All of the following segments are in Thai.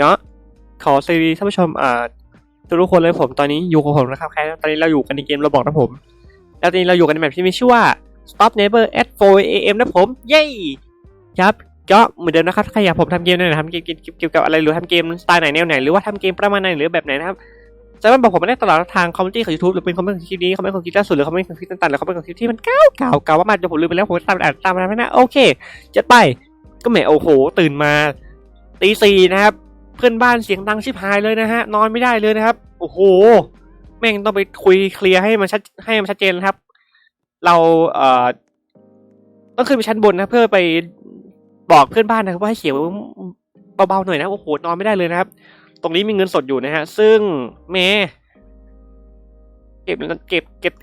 ก็ขอสวัสดีท่านผู้ชมอ่าทุกคนเลยผมตอนนี้อยู่กับผมนะครับแค่ตอนนี้เราอยู่กันในเกมเราบอกนะผม แล้วตอนนี้เราอยู่กันในแบบที่มีชื่อว่า Stop Neighbor at 4 am นะผมเย้ครับก็เหมือนเดิมนะครับใครอยากผมทำเกมไหนทำเกมเกี่ยวกับอะไรหรือทำเกมสไตล์ไหนแนวไหนหรือว่าทำเกมประมาณไหนหรือแบบไหนนะครับสามารถบอกผมมาได้ตลอดทางคอมเมนต์ของยูทูบหรือเป็นคอมเมนต์ของคลิปนี้คอมเมนต์ของคลิปล่าสุดหรือคอมเมนต์ของคลิปต่างๆหรือคอมเมนต์ของคลิปที่มันเก่าเก่าเก่ามากๆจนผมลืมไปแล้วผมตามอ่านตามมาไม่นะโอเคจะไปก็แหมโอ้โห ตื่นมาตีสี่นะครับ พื่อนบ้านเสียงดังชิบหายเลยนะฮะ นอนไม่ได้เลยนะครับ โอ้โห แม่งต้องไปคุยเคลียร์ให้มันชัดให้มันชัดเจนนะครับ เราเอ่อต้องขึ้นไปชั้นบนนะ เพื่อไปบอกเพื่อนบ้านนะครับว่าให้เสียงเบาๆหน่อยนะโอ้โหนอนไม่ได้เลยนะครับ ตรงนี้มีเงินสดอยู่นะฮะ ซึ่งเมย์เก็บเก็บเก็บ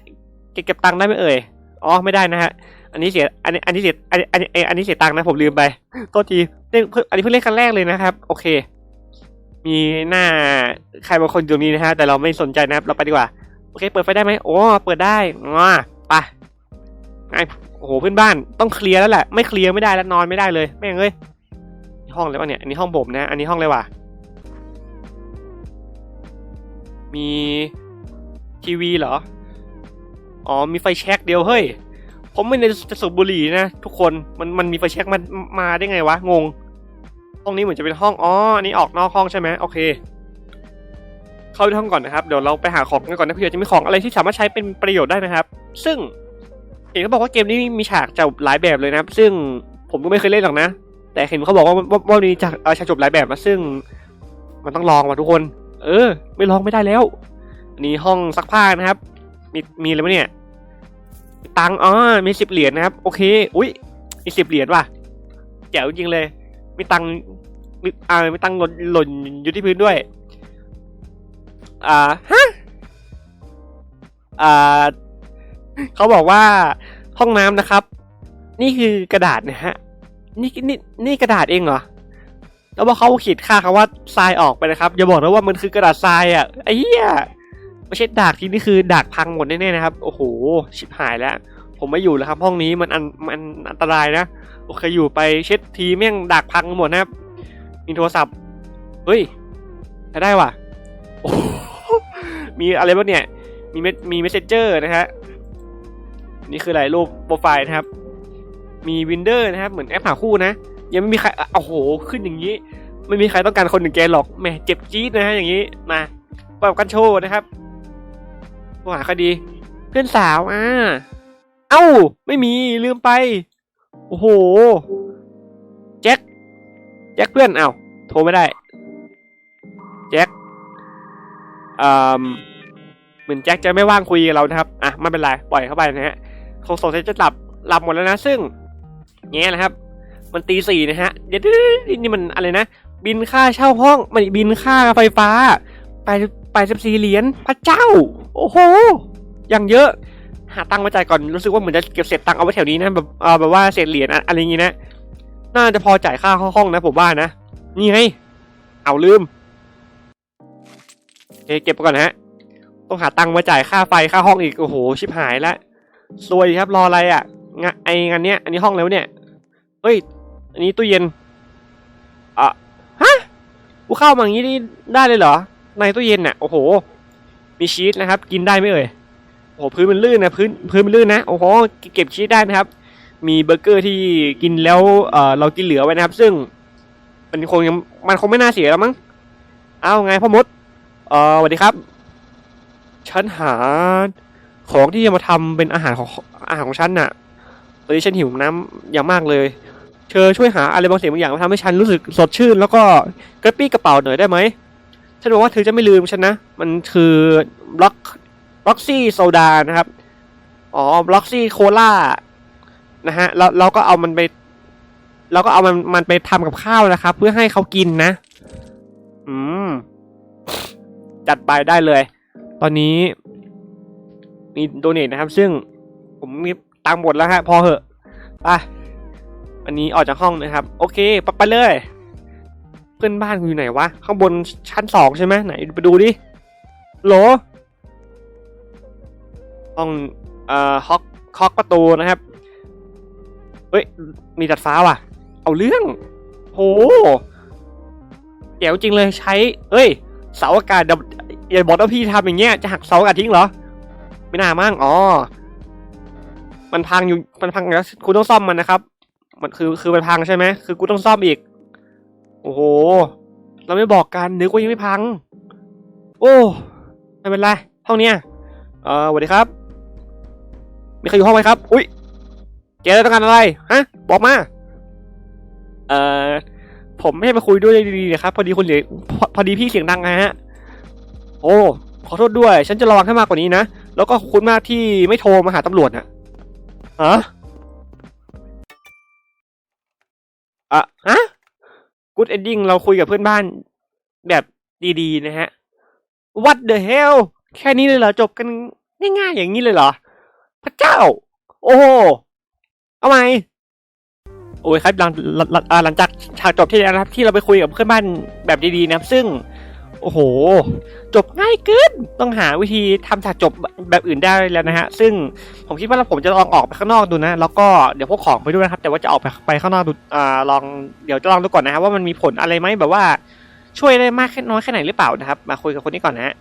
เก็บเก็บตังค์ได้ไหมเอ่ยอ๋อไม่ได้นะฮะอันนี้เสียอันนี้อันนี้เสียอันนี้อันนี้อันนี้เสียตังค์นะผมลืมไปโทษทีเล่นเพิ่งอันนี้เพิ่งเล่นครั้งแรกเลยนะครับ โอเค มีหน้าใครบางคนอยู่นี้นะฮะ แต่เราไม่สนใจนะครับ เราไปดีกว่า โอเค เปิดไฟได้ไหมโอ้ เปิดได้มาไปไงโอ้โหเพื่อนบ้านต้องเคลียร์แล้วแหละ ไม่เคลียร์ไม่ได้แล้วนอนไม่ได้เลย แม่งเอ้ย ห้องอะไรวะเนี่ย อันนี้ห้องผมนะ อันนี้ห้องอะไรวะ มีทีวีเหรอ อ๋อ มีไฟแช็กเดียวเฮ้ย ผมไม่ได้จะสูบบุหรี่นะ ทุกคน มันมันมีไฟแช็กมามาได้ไงวะ งง ห้องนี้เหมือนจะเป็นห้องอ๋ออันนี้ออกนอกห้องใช่ไหมโอเค เข้าไปห้องก่อนนะครับเดี๋ยวเราไปหาของกันก่อนนะเผื่อจะมีของอะไรที่สามารถใช้เป็นประโยชน์ได้นะครับ ซึ่งเห็นเขาบอกว่าเกมนี้มีฉากจบหลายแบบเลยนะครับ ซึ่งผมก็ไม่เคยเล่นหรอกนะ แต่เห็นเขาบอกว่าว่าว่ามีฉากเออฉากจบหลายแบบนะซึ่ง มันต้องลองว่ะทุกคน เออ ไม่ลองไม่ได้แล้วนนี้ห้องซักผ้านะครับ มีมีอะไรไหมเนี่ยตังอ๋อมีสิบเหรียญนะครับ โอเค อุ้ยมีสิบเหรียญว่ะแจ๋วจริงเลย มีตังค์มีอ่ามีตังค์หล่นหล่นอยู่ที่พื้นด้วย อ่าฮะอ่าเขาบอกว่าห้องน้ำนะครับ นี่คือกระดาษนะฮะ นี่นี่นี่กระดาษเองเหรอแล้วว่าเขาเขียนค่าคำว่าทรายออกไปนะครับ อย่าบอกนะว่ามันคือกระดาษทรายอะไอ้เหี้ยไม่ใช่ดากที่นี่คือดากพังหมดแน่ๆนะครับ โอ้โหชิบหายแล้ว ผมไม่อยู่แล้วครับ ห้องนี้มันอันมันอันตรายนะโอเคอยู่ไปเช็ดทีแม่งดากพังหมดนะครับมีโทรศัพท์เฮ้ยใช้ได้ว่ะมีอะไรบ้างเนี่ยมีเมสมีเมสเซนเจอร์นะฮะนี่คืออะไรรูปโปรไฟล์นะครับ มีวินเดอร์นะครับ เหมือนแอปหาคู่นะ ยังไม่มีใครโอ้โห ขึ้นอย่างนี้ ไม่มีใครต้องการคนหนึ่งแกหรอกแหมเจ็บจี๊ดนะฮะอย่างนี้มาแบบกันโชว์นะครับโทรหาคดี เพื่อนสาวอ่า เอ้า ไม่มีลืมไป โอ้โห แจ็ค แจ็คเพื่อน เอ้า โทรไม่ได้ แจ็คอ่าเหมือนแจ็คจะไม่ว่างคุยกับเรานะครับ อะ ไม่เป็นไร ปล่อยเข้าไปนะฮะคงสงสัยจะหลับ หลับหมดแล้วนะ ซึ่งเงี้ยนะครับ มันตีสี่นะฮะ เดี๋ยวนี่มันอะไรนะ บินค่าเช่าห้อง มันบินค่าไฟฟ้า ไปไปสิบสี่เหรียญ พระเจ้า โอ้โห อย่างเยอะ หาตังค์มาจ่ายก่อนรู้สึกว่าเหมือนจะเก็บเศษตังค์เอาไว้แถวนี้นะแบบเออแบบว่าเศษเหรียญอะไรอย่างงี้นะน่าจะพอจ่ายค่าห้องนะผมว่านะ นี่ไงเอาลืมโอเคเก็บไปก่อนนะฮะ ต้องหาตังค์มาจ่ายค่าไฟค่าห้องอีกโอ้โหชิบหายละซวยครับรออะไรอะงะไองานเนี้ยอันนี้ห้องแล้วเนี่ยเฮ้ย อันนี้ตู้เย็นอะฮะกูเข้ามาอย่างนี้นี่ได้เลยเหรอในตู้เย็นน่ะโอ้โห มีชีสนะครับ กินได้ไหมเอ่ย โอ้โหพื้นมันลื่นนะพื้นพื้นมันลื่นนะโอ้โหเก็บชีสได้นะครับ มีเบอร์เกอร์ที่กินแล้วเออเรากินเหลือไว้นะครับ ซึ่ง มันคงยังมันคงไม่น่าเสียแล้วมั้งเอาไงพ่อมดเออสวัสดีครับ ฉันหาของที่จะมาทำเป็นอาหารของอาหารของฉันน่ะตอนนี้ฉันหิวน้ำอย่างมากเลย เธอช่วยหาอะไรบางสิ่งบางอย่างมาทำให้ฉันรู้สึกสดชื่น แล้วก็กระปี้กระเป๋าหน่อยได้ไหมฉันบอกว่าเธอจะไม่ลืมฉันนะ มันคือบล็อก ล็อกซี่โซดานะครับ อ๋อล็อกซี่โคลานะฮะแล้วเราก็เอามันไปเราก็เอามันมันไปทำกับข้าวนะครับ เพื่อให้เขากินนะ อืม จัดไปได้เลย ตอนนี้ มีโดเนทนะครับ ซึ่งผมมีตังหมดแล้วฮะพอเหอะไปอันนี้ออกจากห้องนะครับ โอเคไปไปเลย เพื่อนบ้านอยู่ไหนวะ ข้างบนชั้นสองใช่ไหมไหนไปดูดิโหล้องเอ่อฮอกฮอกประตูนะครับเฮ้ยมีดัดฟ้าว่ะ เอาเรื่องโหเดี๋วจริงเลยใช้เอ้ย เสาอากาศอย่าอย่าบอกว่าพี่ทำอย่างเงี้ยจะหักเสาอากาศทิ้งเหรอ ไม่น่ามั่งอ๋อมันพังอยู่มันพังแล้วคุณต้องซ่อมมันนะครับ มันคือคือมันพังใช่ไหมคือกูต้องซ่อมอีก โอ้โห เราไม่บอกกันนึกว่ายังไม่พัง โอ้ไม่เป็นไรห้องเนี้ยเออสวัสดีครับ มีใครอยู่ห้องไหมครับ อุ้ยแกต้องการอะไร ฮะ บอกมา เอ่อ ผมไม่ให้มาคุยด้วยดีๆนะครับ พอดีคุณเสียงพอพอดีพี่เสียงดังนะฮะ โอ้ ขอโทษด้วย ฉันจะระวังให้มากกว่านี้นะ แล้วก็ขอบคุณมากที่ไม่โทรมาหาตำรวจนะฮะอะฮะ Good ending เราคุยกับเพื่อนบ้าน แบบดีๆ นะฮะ What the hell แค่นี้เลยเหรอ จบกันง่ายๆอย่างนี้เลยเหรอ พระเจ้า โอ้โหเอาไหมโอ้ยครับหลังหลังหลังอ่าหลังจากฉากจบที่แล้วนะครับที่เราไปคุยกับเพื่อนบ้านแบบดีๆนะครับ ซึ่ง โอ้โห จบง่ายเกินต้องหาวิธีทำฉากจบแบบอื่นได้แล้วนะฮะ ซึ่งผมคิดว่าผมจะลองออกไปข้างนอกดูนะ แล้วก็เดี๋ยวพกของไปด้วยนะครับ แต่ว่าจะออกไปไปข้างนอกดูอ่าลองเดี๋ยวจะลองดูก่อนนะครับว่ามันมีผลอะไรไหมแบบว่าช่วยได้มากแค่น้อยแค่ไหนหรือเปล่านะครับ มาคุยกับคนนี้ก่อนนะฮะ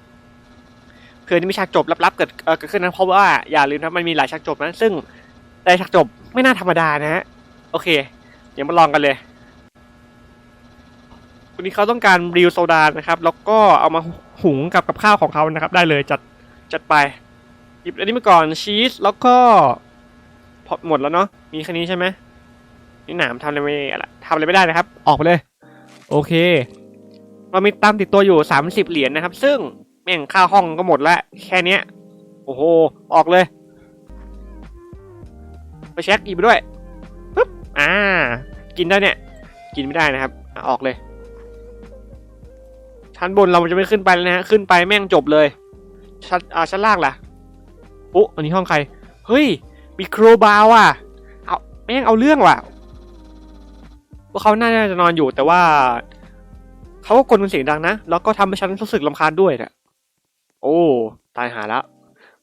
เพื่อที่มีฉากจบลับๆเกิดเกิดขึ้นนะเพราะว่าอย่าลืมนะมันมีหลายฉากจบนะซึ่งแต่ฉากจบไม่น่าธรรมดานะฮะโอเคเดี๋ยวมาลองกันเลยวันนี้เขาต้องการริวโซดานะครับ แล้วก็เอามาหุงกับกับข้าวของเขานะครับ ได้เลยจัดจัดไปหยิบอันนี้มาก่อนชีสแล้วก็พอหมดแล้วเนาะมีแค่นี้ใช่ไหมนี่หนามทำอะไรไม่อะไรทำอะไรไม่ได้นะครับ ออกไปเลย โอเค เรามีตังค์ติดตัวอยู่สามสิบเหรียญนะครับ ซึ่ง ม่งค่าห้องก็หมดละแค่เนี้ย โอ้โห ออกเลย ไปเช็คอีกไปด้วยปึ๊บอ่า กินได้เนี่ย กินไม่ได้นะครับ ออกเลย ชั้นบนเราจะไม่ขึ้นไปแล้วนะฮะ ขึ้นไปแม่งจบเลย ชั้นอ่าชั้นล่างล่ะปุ๊อันนี้ห้องใคร เฮ้ย มีโครบาวอะ เอาแม่งเอาเรื่องว่ะพวกเขาน่าจะนอนอยู่แต่ว่าเขาก็กลนเสียงดังนะ แล้วก็ทำให้ฉันรู้สึกลำคาญด้วยเนี่ย โอ้ ตายหาแล้ว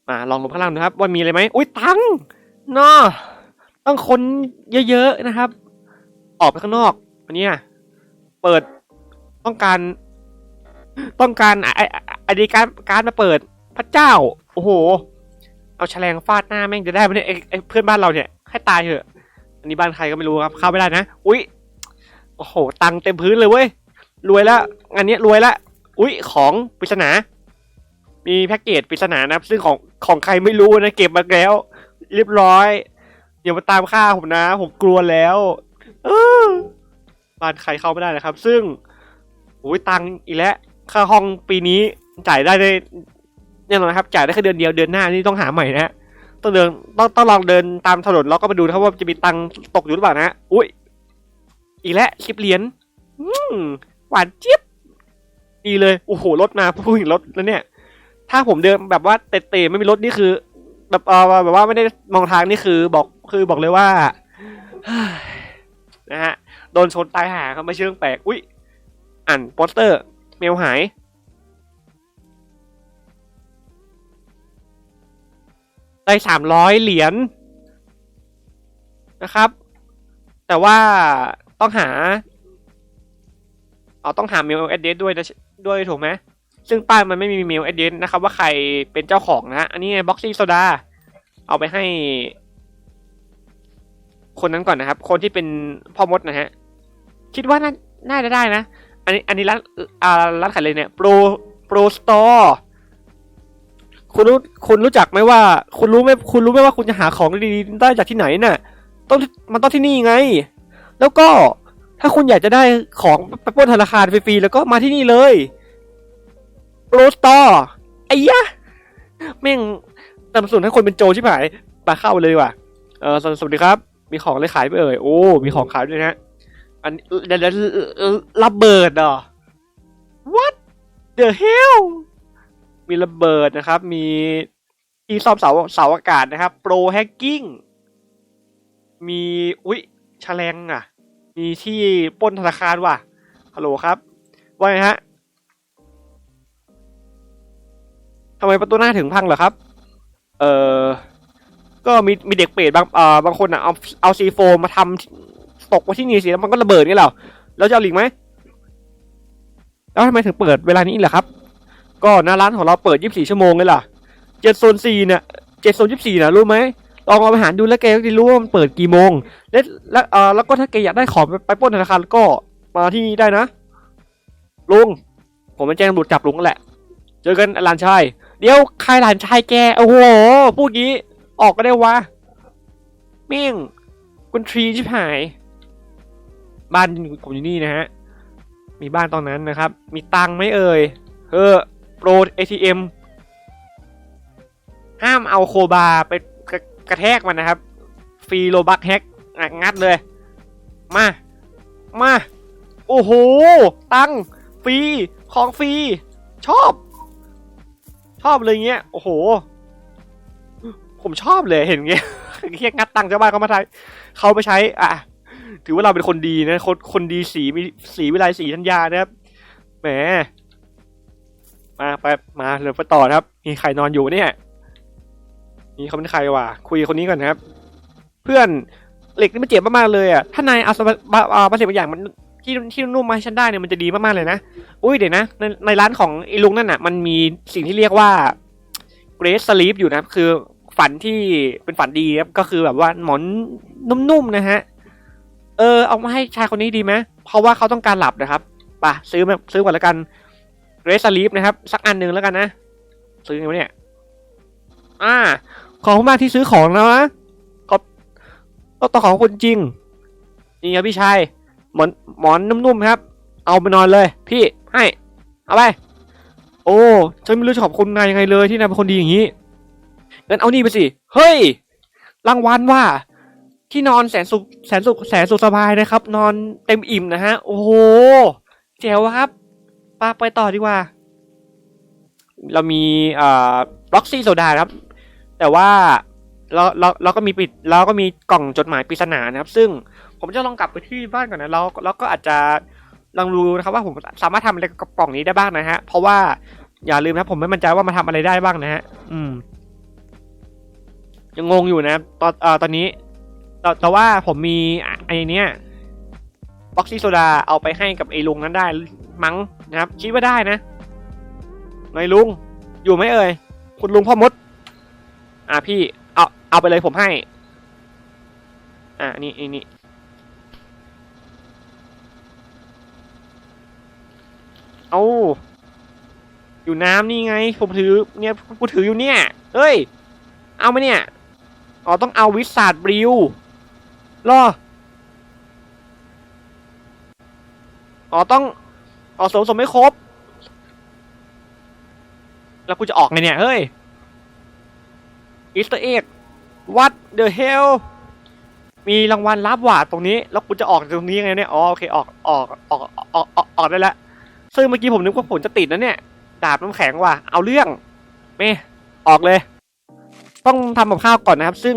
มาลองลงข้างล่างดูครับ ว่ามีอะไรไหมอุ้ยตังค์เนาะต้องคนเยอะๆนะครับ ออกไปข้างนอกอันนี้เปิดต้องการ ต้องการไอ้ไอ้ไอ้ดีการการมาเปิดพระเจ้า โอ้โห เอาแฉลงฟาดหน้าแม่งจะได้ไหมเนี่ยไอ้เพื่อนบ้านเราเนี่ยให้ตายเถอะ อันนี้บ้านใครก็ไม่รู้ครับเข้าไม่ได้นะอุ้ยโอ้โห ตังค์เต็มพื้นเลยเว้ยรวยแล้วอันนี้รวยแล้วอุ้ยของปริศนา มีแพ็กเกจปริศนานะครับ ซึ่งของของใครไม่รู้นะเก็บมาแล้ว เรียบร้อยอย่ามาตามฆ่าผมนะ ผมกลัวแล้วเออบ้านใครเข้าไม่ได้นะครับ ซึ่งโอ้ยตังอีกแล้วค่าห้องปีนี้จ่ายได้ได้แน่นอนะครับจ่ายได้แค่เดือนเดียวเดือนหน้านี่ต้องหาใหม่นะต้องเดินต้องต้องลองเดินตามถนนแล้วก็มาดูนะครับว่าจะมีตังตกอยู่หรือเปล่านะอุ้ยอีกแล้วสิบเหรียญหวานเจี๊ยบดีเลยโอ้โหรถมาพูดถึงรถแล้วเนี่ย ถ้าผมเดินแบบว่าเตะๆไม่มีรถนี่คือ แบบเออแบบว่าไม่ได้มองทางนี่คือบอกคือบอกเลยว่านะฮะโดนชนตายหาครับไม่เชื่องแปลกอุ้ยอ่านโปสเตอร์ เมลหายได้สามร้อยเหรียญนะครับ แต่ว่าต้องหา เอาต้องหาเมล a d ด r e s ด้วยด้วยถูกไหม ซึ่งป้ายมันไม่มีเมล a d ด r e s นะครับว่าใครเป็นเจ้าของนะ อันนี้บ็อกซี่โซดาเอาไปให้ คนนั้นก่อนนะครับ คนที่เป็นพ่อมดนะฮะ คิดว่าน่าน่าจะได้นะ อันนี้อันนี้ร้านอ่าร้านขายเลยเนี่ยโปรโปรสตอร์คุณรู้คุณรู้จักไหมว่า คุณรู้ไหมคุณรู้ไหมว่าคุณจะหาของดีๆได้จากที่ไหนน่ะต้องมันต้องที่นี่ไง แล้วก็ถ้าคุณอยากจะได้ของไปป้นธนาคารฟรีๆแล้วก็มาที่นี่เลย โรสตอร์ไอ้ยะแม่งตำส่วนให้คนเป็นโจชิบหายมาเข้าเลยว่ะเออสวัสดีครับ มีของอะไรขายไหมเอ่ยโอ้ มีของขายด้วยนะ อันเดี๋ยวเดี๋ยวระเบิดเหรอ what the hell มีระเบิดนะครับ มีที่ซ่อมเสาเสาอากาศนะครับ โปรแฮกกิ้ง มี อุ๊ยแฉลงอะ มีที่ป้นธนาคารว่ะ ฮัลโหลครับ ว่าไงฮะ ทำไมประตูหน้าถึงพังเหรอครับ เออก็มีมีเด็กเปรตบางเอ่อบางคนอะเอาเอาซีโฟมาทำตกมาที่นี่สิแล้วมันก็ระเบิดนี่เหรอแล้วจะเอาหลีกไหมแล้วทำไมถึงเปิดเวลานี้ล่ะครับ ก็หน้าร้านของเราเปิด 24 ชั่วโมงเลยล่ะเจ็ดโซนสี่เนี่ยเจ็ดโซนยี่สิบสี่นะรู้ไหมลองเอาไปหารดูแล้วแกก็จะรู้ว่ามันเปิดกี่โมง และและเออแล้วก็ถ้าแกอยากได้ของไปปล้นธนาคารก็มาที่นี่ได้นะลุงผมมาแจ้งตำรวจจับลุงกันแหละ เจอกันหลานชาย เดี๋ยวใครหลานชายแก โอ้โห พูดงี้ ออกก็ได้วะเมี่ยงคุณทรีชิบหาย บ้านผมอยู่นี่นะฮะ มีบ้านตอนนั้นนะครับ มีตังไหมเอ่ยเออโปร ATM ห้ามเอาโคบาไปกระกระแทกมันนะครับ ฟรีโลบักแฮกงัดเลย มา มา โอ้โห ตังฟรี ของฟรี ชอบ ชอบเลยเงี้ย โอ้โห ผมชอบเลยเห็นเงี้ยเรียกงัดตังค์ชาวบ้านเขามาใช้เขาไปใช้ อะ ถือว่าเราเป็นคนดีนะคนคนดีสีมีสีวิไลสีธัญญานะครับ แหม มาไปมาเลยไปต่อครับ มีใครนอนอยู่เนี่ยนี่เขาเป็นใครวะคุยคนนี้ก่อนครับ เพื่อนเหล็กนี่มันเจ็บมากๆเลยอะ ถ้านายเอาสบาบางสิ่งบางอย่างมัน ที่ที่นุ่มๆมาให้ฉันได้เนี่ยมันจะดีมากๆเลยนะ อุ้ยเดี๋ยวนะในในร้านของไอ้ลุงนั่นน่ะ มันมีสิ่งที่เรียกว่า Great Sleep อยู่นะ คือฝันที่เป็นฝันดีครับก็คือแบบว่าหมอนนุ่มๆนะฮะ เออ เอามาให้ชายคนนี้ดีไหมเพราะว่าเขาต้องการหลับนะครับป่ะซื้อมาซื้อก่อนแล้วกัน Great Sleep นะครับ สักอันหนึ่งแล้วกันนะ ซื้อไงวะเนี่ย อ่า ขอบคุณมากที่ซื้อของแล้วนะขอบต้องขอบคุณจริงนี่ครับพี่ชาย หมอนหมอนนุ่มๆครับ เอาไปนอนเลย พี่ให้ เอาไป โอ้ฉันไม่รู้จะขอบคุณนายยังไงเลยที่นายเป็นคนดีอย่างนี้งั้นเอานี่ไปสิ เฮ้ย รางวัลว่า ที่นอนแสนสุขแสนสุขแสนสุขสบายนะครับ นอนเต็มอิ่มนะฮะ โอ้โหแจ๋วครับปาไปต่อดีกว่า เรามีอ่าล็อกซี่โซดาครับ แต่ว่า เราเราเราก็มีปิดเราก็มีกล่องจดหมายปริศนานะครับ ซึ่งผมจะลองกลับไปที่บ้านก่อนนะแล้วแล้วก็อาจจะลองดูนะครับว่าผมสามารถทำอะไรกับกล่องนี้ได้บ้างนะฮะ เพราะว่าอย่าลืมนะครับผมไม่มั่นใจว่ามาทำอะไรได้บ้างนะฮะ อืม ยังงงอยู่นะตอนเอ่อตอนนี้แต่แต่ว่าผมมีอะไอ้เนี้ยบ็อกซี่โซดาเอาไปให้กับไอ้ลุงนั้นได้มั้งนะครับ คิดว่าได้นะไงลุง อยู่ไหมเอ่ย คุณลุงพ่อมด อะพี่ เอาไปเลยผมให้ อะนี่นี่นี่เอาอยู่น้ำนี่ไง ผมถือ เนี่ยกูถืออยู่เนี่ยเฮ้ย เอาไหมเนี่ย อ๋อต้องเอาวิสาดบริวรออ๋อต้องอ๋อสมสมไม่ครบ แล้วกูจะออกไงเนี่ย เฮ้ยอีสตเต อร์เดอ็ก what the hell มีรางวัลรับหวาดตรงนี้ แล้วกูจะออกจากตรงนี้ยังไงเนี่ย อ๋อโอเคออกออกออกออกออกออกได้แล้วซึ่งเมื่อกี้ผมนึกว่าผมจะติดนะเนี่ย ดาบน้ำแข็งว่ะ เอาเรื่องเมออกเลย ต้องทำกับข้าวก่อนนะครับ ซึ่ง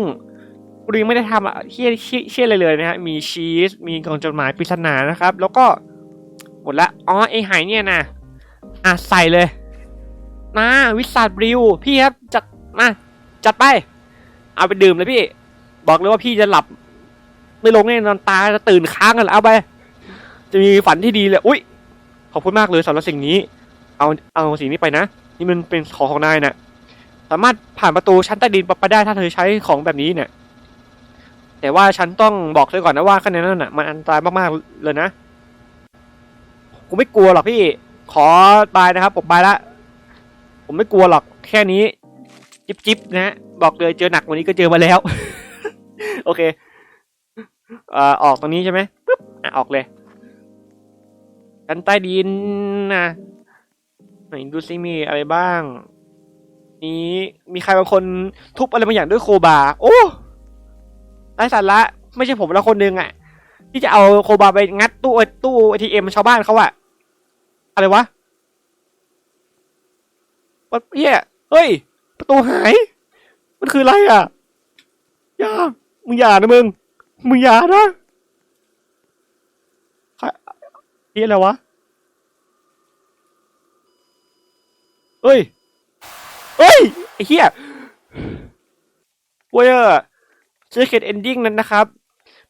กูยังไม่ได้ทำอะเชี่ยเชี่ยเชี่ยอะไรเลยนะฮะ มีชีส มีกล่องจดหมายปริศนานะครับ แล้วก็หมดละ อ๋อไอหายเนี่ยนะอะใส่เลย มาวิสาดบริว พี่ครับจัดมาจัดไป เอาไปดื่มเลยพี่ บอกเลยว่าพี่จะหลับ ไม่ลงแน่นอนตาจะตื่นค้างกันแล้วเอาไป จะมีฝันที่ดีเลยอุ้ยขอบคุณมากเลยสำหรับสิ่งนี้ เอาเอาสิ่งนี้ไปนะนี่มันเป็นของของนายน่ะสามารถผ่านประตูชั้นใต้ดินไปได้ถ้าเธอใช้ของแบบนี้เนี่ยแต่ว่าฉันต้องบอกเธอก่อนนะว่าข้างในนั้นน่ะ มันอันตรายมากๆเลยนะกูไม่กลัวหรอกพี่ ขอบายนะครับผมบายละ ผมไม่กลัวหรอกแค่นี้ จิบจิบนะฮะ บอกเลยเจอหนักกว่านี้ก็เจอมาแล้ว โอเคอ่อออกตรงนี้ใช่ไหมปึ๊บอะออกเลยชั้นใต้ดินนะไหนดูซิมีอะไรบ้าง นี้มีใครบางคนทุบอะไรบางอย่างด้วยโคบา โอ้ไร้สาระไม่ใช่ผมละคนหนึ่งอะ่ะ ที่จะเอาโคบาไปงัดตู้ตู้เอทีเอ็มชาวบ้านเขาอะอะไรวะวัดเฮียเฮ้ย ประตูหาย มันคืออะไรอะ อย่า มึงอย่านะมึง มึงอย่านะใครเฮียอะไรวะ เฮ้ย เฮ้ย ไอ้เหี้ยเว้ยเซอร์เกตเอนดิ้งนั้นนะครับ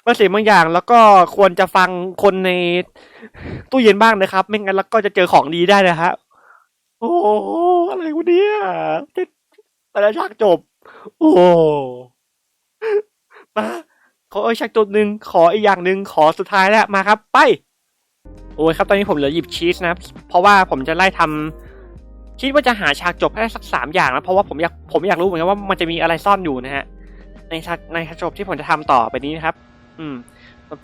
ไปบางสิ่งบางอย่างแล้วก็ควรจะฟังคนในตู้เย็นบ้างนะครับ ไม่งั้นแล้วก็จะเจอของดีได้นะฮะ โอ้โหอะไรวะเนี่ยแต่ละฉากจบ โอ้มาขอเออฉากจบหนึ่งขออีกอย่างหนึ่งขอสุดท้ายแล้วมาครับ ไป โอ้ยครับตอนนี้ผมเหลือหยิบชีสนะครับเพราะว่าผมจะไล่ทำคิดว่าจะหาฉากจบให้ได้สักสามอย่างแล้วเพราะว่าผมอยากผมอยากรู้เหมือนกันว่ามันจะมีอะไรซ่อนอยู่นะฮะในฉากในฉากจบที่ผมจะทำต่อไปนี้นะครับ อืม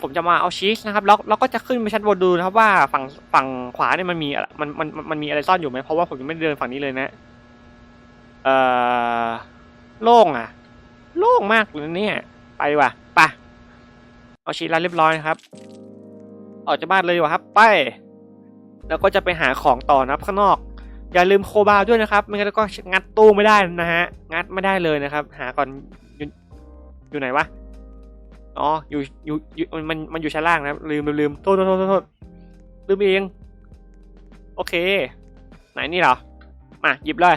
ผมจะมาเอาชีสนะครับ แล้วแล้วก็จะขึ้นไปชั้นบนดูนะครับว่าฝั่งฝั่งขวาเนี่ยมันมีมันมันมันมีอะไรซ่อนอยู่ไหมเพราะว่าผมยังไม่เดินฝั่งนี้เลยนะ เอ่อ โล่งอะ โล่งมากเลยเนี่ย ไปว่ะไปเอาชีล้วเรียบร้อยนะครับ ออกจากบ้านเลยว่าครับ ไป แล้วก็จะไปหาของต่อนะครับข้างนอก อย่าลืมโคบาด้วยนะครับ ไม่งั้นก็งัดตู้ไม่ได้นะฮะ งัดไม่ได้เลยนะครับ หาก่อนอยู่อยู่ไหนวะ อ๋อ อยู่อยู่อยู่มันมันอยู่ชั้นล่างนะครับ ลืมลืมลืมโทษโทษโทษโทษลืมเอง โอเค ไหนนี่เหรอ มาหยิบเลย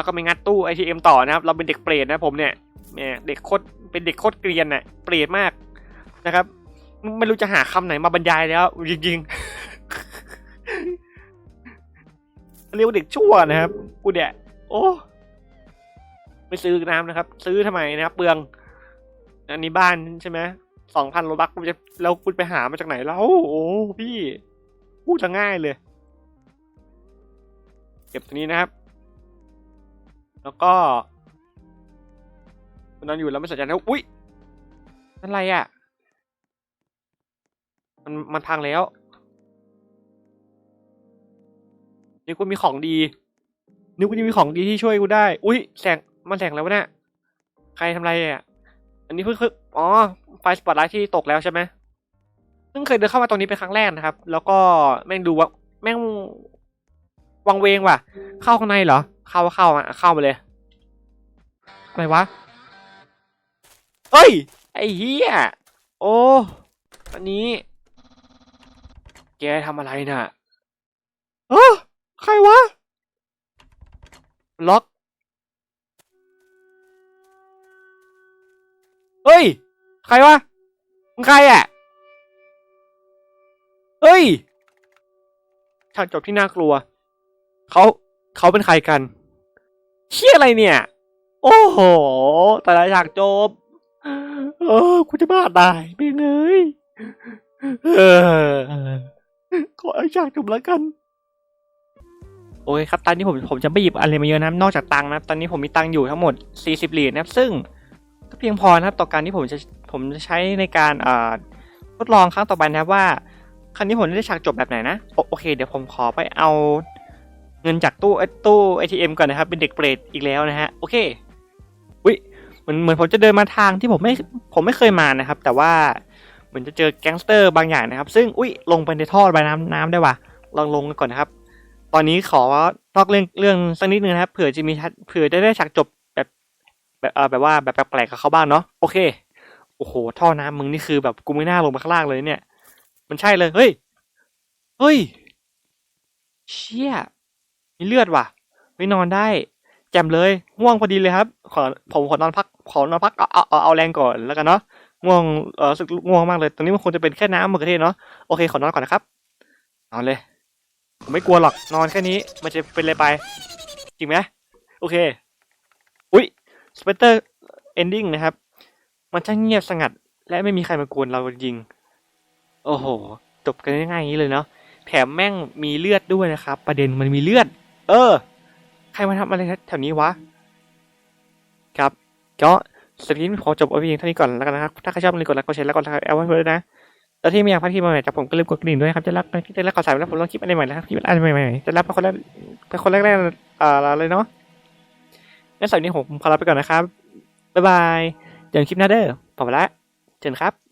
แล้วก็ไปงัดตู้ ATM ต่อนะครับ เราเป็นเด็กเปรตนะผมเนี่ยแหมเด็กโคตรเป็นเด็กโคตรเกรียนน่ะเปรตมากนะครับไม่รู้จะหาคำไหนมาบรรยายแล้วจริงๆเรียกว่าเด็กชั่วนะครับกูเนี่ยโอ้ไม่ซื้อน้ำนะครับ ซื้อทำไมนะครับ เปลือง อันนี้บ้านใช่ไหมสองพันโลบักคุณจะแล้วคุณไปหามาจากไหนแล้วโอ้พี่พูดจะง่ายเลย เก็บตัวนี้นะครับ แล้วก็มันนอนอยู่แล้วไม่สนใจนะอุ้ยนั่นอะไรอะ มันมันพังแล้ว นี่กูมีของดีนึกว่าจะมีของดีที่ช่วยกูได้ อุ้ยแสงมันแสงแล้ววะเนี่ยใครทำอะไรอะ อันนี้เพิ่งคืออ๋อไฟสปอตไลท์ที่ตกแล้วใช่ไหมเพิ่งเคยเดินเข้ามาตรงนี้เป็นครั้งแรกนะครับ แล้วก็แม่งดูว่าแม่งวังเวงว่ะ เข้าข้างในเหรอ เข้าเข้ามาเข้ามาเลย อะไรวะ เฮ้ย ไอ้เหี้ย โอ้ อันนี้ แกทำอะไรน่ะเออใครวะ ล็อก เฮ้ย ใครวะ มึงใครอะ เฮ้ยฉากจบที่น่ากลัว เขา เขาเป็นใครกัน เชี่ยอะไรเนี่ย โอ้โหแต่ละฉากจบ เออกูจะบ้าตายไม่เงยเออขอไอ้ฉากจบแล้วกัน โอ้ยครับ ตอนนี้ผมผมจะไม่หยิบอะไรมาเยอะนะนอกจากตังค์นะตอนนี้ผมมีตังค์อยู่ทั้งหมด 40 เหรียญนะครับ ซึ่งก็เพียงพอนะครับต่อการที่ผมจะผมจะใช้ในการเอ่อทดลองครั้งต่อไปนะครับว่า ครั้งนี้ผมจะได้ฉากจบแบบไหนนะโอโอเค เดี๋ยวผมขอไปเอา เงินจากตู้เอ้ยตู้ ATM ก่อนนะครับ เป็นเด็กเปรตอีกแล้วนะฮะ โอเคอุ้ยเหมือนเหมือนผมจะเดินมาทางที่ผมไม่ผมไม่เคยมานะครับ แต่ว่าเหมือนจะเจอแก๊งสเตอร์บางอย่างนะครับ ซึ่งอุ้ยลงไปในท่อระบายน้ำน้ำได้ว่ะลองลงกันก่อนนะครับ ตอนนี้ขอนอกเรื่องเรื่องสักนิดนึงนะครับเผื่อจะมีเผื่อจะได้ฉากจบแบบแบบเออแบบว่าแบบแปลกๆกับเขาบ้างเนาะโอเคโอ้โหท่อน้ำมึงนี่คือแบบกูไม่น่าลงมาข้างล่างเลยเนี่ย มันใช่เลยเฮ้ยเฮ้ยเชี่ย มีเลือดว่ะไม่นอนได้ แจ่มเลยง่วงพอดีเลยครับ ขอผมขอนอนพักขอนอนพักเอาเอาเอาแรงก่อนแล้วกันเนาะง่วงเออรู้สึกง่วงมากเลย ตอนนี้มันควรจะเป็นแค่น้ำมะเขือเทศเนาะโอเคขอนอนก่อนนะครับนอนเลยผมไม่กลัวหรอกนอนแค่นี้ มันจะเป็นอะไรไปจริงไหมโอเค อุ้ยสเปเตอร์เอนดิ้งนะครับ มันช่างเงียบสงัด และไม่มีใครมากวนเราจริง โอ้โห จบกันง่ายๆอย่างนี้เลยเนาะแถมแม่งมีเลือดด้วยนะครับ ประเด็นมันมีเลือด เออ ใครมาทำอะไรแถวนี้วะ ครับ ก็สำหรับที่ขอจบเอาเพียงเท่านี้ก่อนแล้วกันนะครับ ถ้าใครชอบอย่าลืมกดไลค์กดแชร์แล้วกดติดตามเอาไว้ด้วยนะ แล้วที่ไม่อยากพลาดคลิปใหม่จากผมก็ลืมกดกระดิ่งด้วยครับ จะรับจะรับข่าวสารแล้วผมลงคลิปอะไรใหม่แล้วครับคลิปอะไรใหม่ๆจะรับเป็นคนแรกเป็นคนแรกๆอ่าเลยเนาะงั้นสำหรับวันนี้ผมขอลาไปก่อนนะครับบ๊ายบายเจอกันคลิปหน้าเด้อผมไปละเจอกันครับ